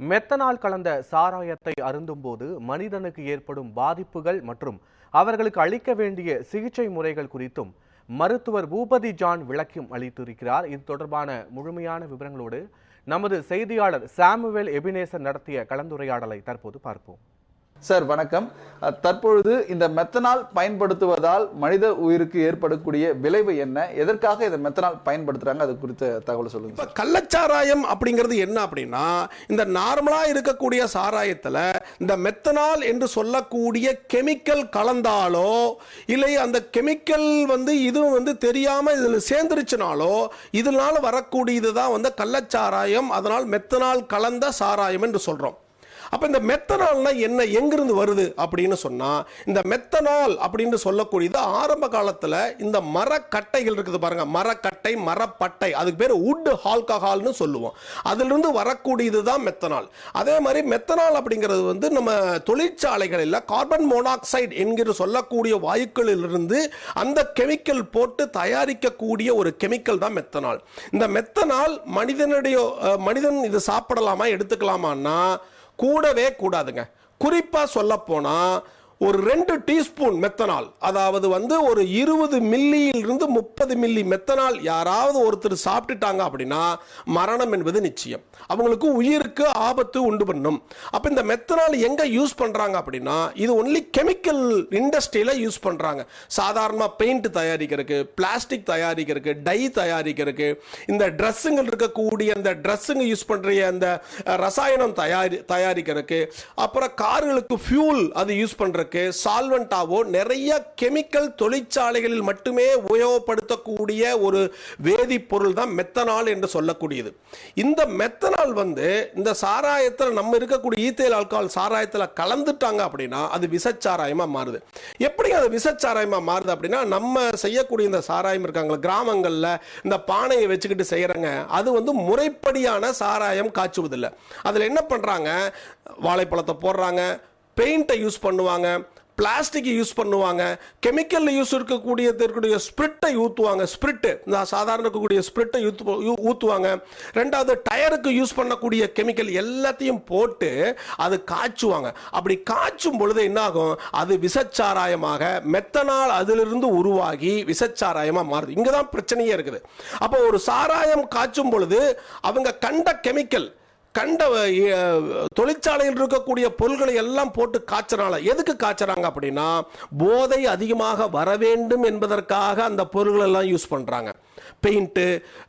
Methanol கலந்த சாராயத்தை அருந்தும்போது மனிதனுக்கு ஏற்படும் பாதிப்புகள் மற்றும் அவர்களுக்கு அளிக்க வேண்டிய சிகிச்சை முறைகள் குறித்தும் மருத்துவர் பூபதி ஜான் விளக்கம் அளித்திருக்கிறார். இது தொடர்பான முழுமையான விவரங்களோடு நமது செய்தியாளர் சாமுவேல் எபினேசன் நடத்திய கலந்துரையாடலை தற்போது பார்ப்போம். சார் வணக்கம். தற்பொழுது இந்த மெத்தனால் பயன்படுத்துவதால் மனித உயிருக்கு ஏற்படக்கூடிய விளைவு என்ன? எதற்காக இந்த மெத்தனால் பயன்படுத்துறாங்க? அது குறித்த தகவல் சொல்லுங்க இப்ப சார். கள்ளச்சாராயம் அப்படிங்கிறது என்ன அப்படின்னா இந்த நார்மலா இருக்கக்கூடிய சாராயத்துல இந்த மெத்தனால் என்று சொல்லக்கூடிய கெமிக்கல் கலந்தாலோ இல்லை அந்த கெமிக்கல் வந்து இதுவும் வந்து தெரியாம இதுல சேர்ந்துருச்சுனாலோ இதனால வரக்கூடியது தான் வந்து கள்ளச்சாராயம். அதனால் மெத்தனால் கலந்த சாராயம் என்று சொல்றோம். அப்போ இந்த மெத்தனால்னா என்ன? எங்கிருந்து வருது? அப்படின்னு சொன்னால் இந்த மெத்தனால் அப்படின்னு சொல்லக்கூடியது ஆரம்ப காலத்தில் இந்த மரக்கட்டைகள் இருக்குது பாருங்க. மரக்கட்டை மரப்பட்டை. அதுக்கு பேர் உட் ஆல்கஹால்னு சொல்லுவோம். அதிலிருந்து வரக்கூடியது தான் மெத்தனால். அதே மாதிரி மெத்தனால் அப்படிங்கிறது வந்து நம்ம தொழிற்சாலைகளில் கார்பன் மோனாக்சைடு என்கிற சொல்லக்கூடிய வாயுக்களிலிருந்து அந்த கெமிக்கல் போட்டு தயாரிக்கக்கூடிய ஒரு கெமிக்கல் தான் மெத்தனால். இந்த மெத்தனால் மனிதனுடைய மனிதன் இது சாப்பிடலாமா? எடுத்துக்கலாமான்னா கூடவே கூடாதுங்க. குறிப்பாக சொல்லப்போனால் ஒரு ரெண்டு டீஸ்பூன் மெத்தனால் அதாவது வந்து ஒரு இருபது மில்லியிலிருந்து முப்பது மில்லி மெத்தனால் யாராவது ஒருத்தர் சாப்பிட்டுட்டாங்க அப்படின்னா மரணம் என்பது நிச்சயம். அவங்களுக்கு உயிருக்கு ஆபத்து உண்டு பண்ணும். அப்போ இந்த மெத்தனால் எங்கே யூஸ் பண்ணுறாங்க அப்படின்னா இது ஒன்லி கெமிக்கல் இண்டஸ்ட்ரியில் யூஸ் பண்ணுறாங்க சாதாரணமாக பெயிண்ட் தயாரிக்கிறதுக்கு பிளாஸ்டிக் தயாரிக்கிறதுக்கு டை தயாரிக்கிறதுக்கு இந்த ட்ரெஸ்ஸுங்கள் இருக்கக்கூடிய அந்த ட்ரெஸ்ஸுங்க யூஸ் பண்ணுற அந்த ரசாயனம் தயாரி தயாரிக்கிறதுக்கு அப்புறம் கார்களுக்கு ஃபியூல் அது யூஸ் பண்ணுறதுக்கு பண்றதுக்கு சால்வெண்டாவோ நிறைய கெமிக்கல் தொழிற்சாலைகளில் மட்டுமே உபயோகப்படுத்தக்கூடிய ஒரு வேதிப்பொருள் தான் மெத்தனால் என்று சொல்லக்கூடியது. இந்த மெத்தனால் வந்து இந்த சாராயத்தில் நம்ம இருக்கக்கூடிய ஈத்தேல் ஆல்கஹால் சாராயத்தில் கலந்துட்டாங்க அப்படின்னா அது விசச்சாராயமாக மாறுது. எப்படி அது விசச்சாராயமாக மாறுது அப்படின்னா நம்ம செய்யக்கூடிய இந்த சாராயம் இருக்காங்களா கிராமங்களில் இந்த பானையை வச்சுக்கிட்டு செய்கிறங்க அது வந்து முறைப்படியான சாராயம் காய்ச்சுவதில்லை. அதில் என்ன பண்ணுறாங்க வாழைப்பழத்தை போடுறாங்க பெயிண்ட்டை யூஸ் பண்ணுவாங்க பிளாஸ்டிக்கை யூஸ் பண்ணுவாங்க கெமிக்கல் யூஸ் இருக்கக்கூடிய இருக்கக்கூடிய ஸ்பிரிட்டை ஊற்றுவாங்க ஸ்பிரிட்டு இந்த சாதாரண இருக்கக்கூடிய ஸ்பிரிட்டை ஊற்றுவாங்க ரெண்டாவது டயருக்கு யூஸ் பண்ணக்கூடிய கெமிக்கல் எல்லாத்தையும் போட்டு அது காய்ச்சுவாங்க. அப்படி காய்ச்சும் பொழுது என்ன ஆகும் அது விசச்சாராயமாக மெத்தனால் அதிலிருந்து உருவாகி விசச்சாராயமாக மாறுது. இங்கே தான் பிரச்சனையே இருக்குது. அப்போ ஒரு சாராயம் காய்ச்சும் பொழுது அவங்க கண்ட கெமிக்கல் கண்ட தொழிற்சாலையில் இருக்கக்கூடிய பொருள்களை எல்லாம் போட்டு காய்ச்சறாங்க. எதுக்கு காய்ச்சறாங்க அப்படின்னா போதை அதிகமாக வர வேண்டும் என்பதற்காக அந்த பொருள்கள் எல்லாம் யூஸ் பண்ணுறாங்க பெயிண்ட்டு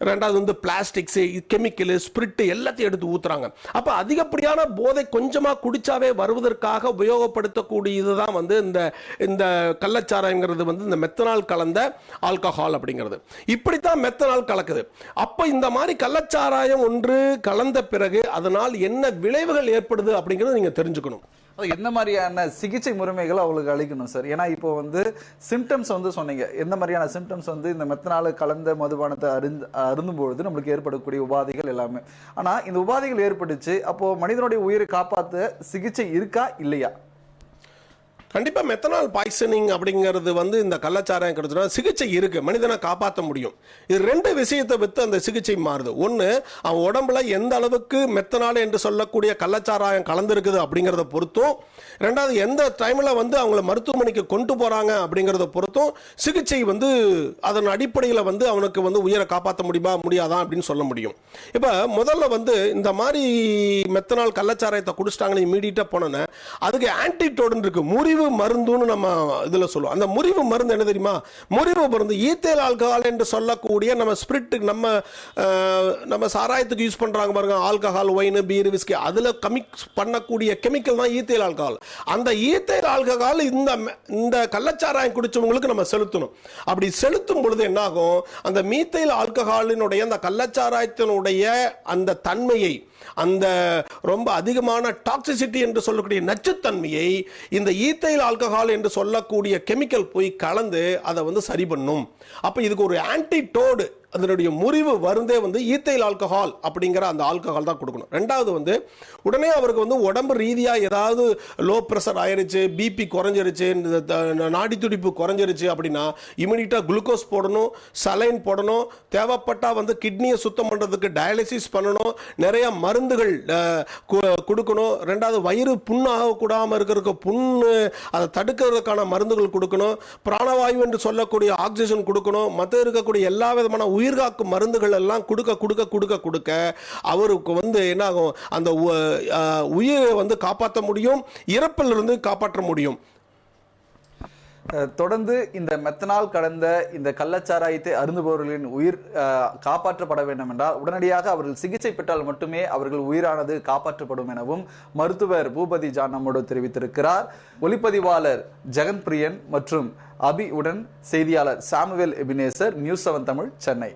ரெண்டாவது வந்து பிளாஸ்டிக்ஸு கெமிக்கலு ஸ்பிரிட்டு எல்லாத்தையும் எடுத்து ஊத்துறாங்க. அப்போ அதிகப்படியான போதை கொஞ்சமாக குடித்தாவே வருவதற்காக உபயோகப்படுத்தக்கூடியது தான் வந்து இந்த இந்த கள்ளச்சாராயங்கிறது வந்து இந்த மெத்தனால் கலந்த ஆல்கஹால் அப்படிங்கிறது. இப்படித்தான் மெத்தனால் கலக்குது. அப்போ இந்த மாதிரி கள்ளச்சாராயம் ஒன்று கலந்த பிறகு அதனால் என்ன விளைவுகள் ஏற்படுது அப்படிங்கிறத நீங்க தெரிஞ்சுக்கணும். அது என்ன மாதிரியான சிகிச்சை முறைமைகள் அவங்களுக்கு அளிக்கணும் சார்? ஏன்னா இப்போ வந்து சிம்டம்ஸ் வந்து சொன்னீங்க. எந்த மாதிரியான சிம்டம்ஸ் வந்து இந்த மெத்தனால கலந்த மதுபானத்தை அருந்து அருந்தும் பொழுது நம்மளுக்கு ஏற்படக்கூடிய உபாதைகள் எல்லாமே. ஆனால் இந்த உபாதைகள் ஏற்பட்டுச்சு. அப்போ மனிதனுடைய உயிரை காப்பாற்ற சிகிச்சை இருக்கா? இல்லையா? கண்டிப்பாக மெத்தனால் பாய்சனிங் அப்படிங்கிறது வந்து இந்த கள்ளச்சாராயம் கிடைச்சா சிகிச்சை இருக்குது மனிதனை காப்பாற்ற முடியும். இது ரெண்டு விஷயத்தை வித்து அந்த சிகிச்சை மாறுது. ஒன்று அவன் உடம்புல எந்த அளவுக்கு மெத்தனால் என்று சொல்லக்கூடிய கள்ளச்சாராயம் கலந்துருக்குது அப்படிங்கிறத பொறுத்தும் ரெண்டாவது எந்த டைமில் வந்து அவங்கள மருத்துவமனைக்கு கொண்டு போகிறாங்க அப்படிங்கிறத பொறுத்தும் சிகிச்சை வந்து அதன் அடிப்படையில் வந்து அவனுக்கு வந்து உயிரை காப்பாற்ற முடியுமா முடியாதா அப்படின்னு சொல்ல முடியும். இப்போ முதல்ல வந்து இந்த மாதிரி மெத்தனால் கள்ளச்சாராயத்தை குடிச்சிட்டாங்கன்னு இமீடியட்டா போனோன்னே அதுக்கு ஆன்டிடோடுன்னு இருக்குது முறிவு மருந்துன்னு நம்ம இதில் சொல்லுவோம். அந்த முறிவு மருந்து என்ன தெரியுமா? முறிவு மருந்து ஈத்தேல் ஆல்கஹால் என்று சொல்லக்கூடிய நம்ம ஸ்பிரிட்டுக்கு நம்ம நம்ம சாராயத்துக்கு யூஸ் பண்ணுறாங்க பாருங்க. ஆல்கஹால் ஒயின் பீர் விஸ்கி அதுல கமிக்ஸ் பண்ணக்கூடிய கெமிக்கல் தான் ஈத்தேல் ஆல்கஹால். அந்த ஈத்தேல் ஆல்கஹால் இந்த இந்த கள்ளச்சாராயம் குடிச்சவங்களுக்கு நம்ம செலுத்தணும். அப்படி செலுத்தும் பொழுது என்ன ஆகும் அந்த மீத்தைல் ஆல்கஹாலினுடைய அந்த கள்ளச்சாராயத்தினுடைய அந்த தன்மையை அந்த ரொம்ப அதிகமான டாக்ஸிசிட்டி என்று சொல்லக்கூடிய நச்சுத்தன்மையை இந்த ஈத்தை ஈத்தைல் ஆல்கஹால் என்று சொல்லக்கூடிய கெமிக்கல் போய் கலந்து அதை வந்து சரி பண்ணும். அப்போ இதுக்கு ஒரு ஆன்டிடோடு அதனுடைய முறிவு வருந்தே வந்து ஈத்தைல் ஆல்கஹால் அப்படிங்கிற அந்த ஆல்கஹால் தான் கொடுக்கணும். ரெண்டாவது வந்து உடனே அவருக்கு வந்து உடம்பு ரீதியாக ஏதாவது லோ ப்ரெஷர் ஆயிருச்சு பிபி குறைஞ்சிருச்சு இந்த த- நாடி துடிப்பு குறைஞ்சிருச்சு அப்படின்னா இமீடியட்டாக குளுக்கோஸ் போடணும் சலைன் போடணும் தேவைப்பட்டால் வந்து கிட்னியை சுத்தம் பண்ணுறதுக்கு டயாலிசிஸ் பண்ணணும் நிறைய மருந்துகள் கொடுக்கணும். ரெண்டாவது வயிறு புண்ணாக கூடாமல் இருக்கிறதுக்கு புண்ணு அதை தடுக்கிறதுக்கான மருந்துகள் கொடுக்கணும். பிராணவாயு என்று சொல்லக்கூடிய ஆக்சிஜன் கொடுக்கணும். மற்ற இருக்கக்கூடிய எல்லா விதமான உயிர் உயிர்காக்கும் மருந்துகள் எல்லாம் கொடுக்க கொடுக்க கொடுக்க கொடுக்க அவருக்கு வந்து என்ன ஆகும் அந்த உ- உயிரை வந்து காப்பாற்ற முடியும் இறப்பிலிருந்து காப்பாற்ற முடியும். தொடர்ந்து இந்த மெத்தனால் கடந்த இந்த கள்ளச்சாராயத்தை அருந்துபவர்களின் உயிர் காப்பாற்றப்பட வேண்டும் என்றால் உடனடியாக அவர்கள் சிகிச்சை பெற்றால் மட்டுமே அவர்கள் உயிரானது காப்பாற்றப்படும் எனவும் மருத்துவர் பூபதி ஜான் நம்மோடு தெரிவித்திருக்கிறார். ஒளிப்பதிவாளர் ஜெகன் பிரியன் மற்றும் அபி உடன் செய்தியாளர் Samuel Ebenezer news seven Tamil Chennai.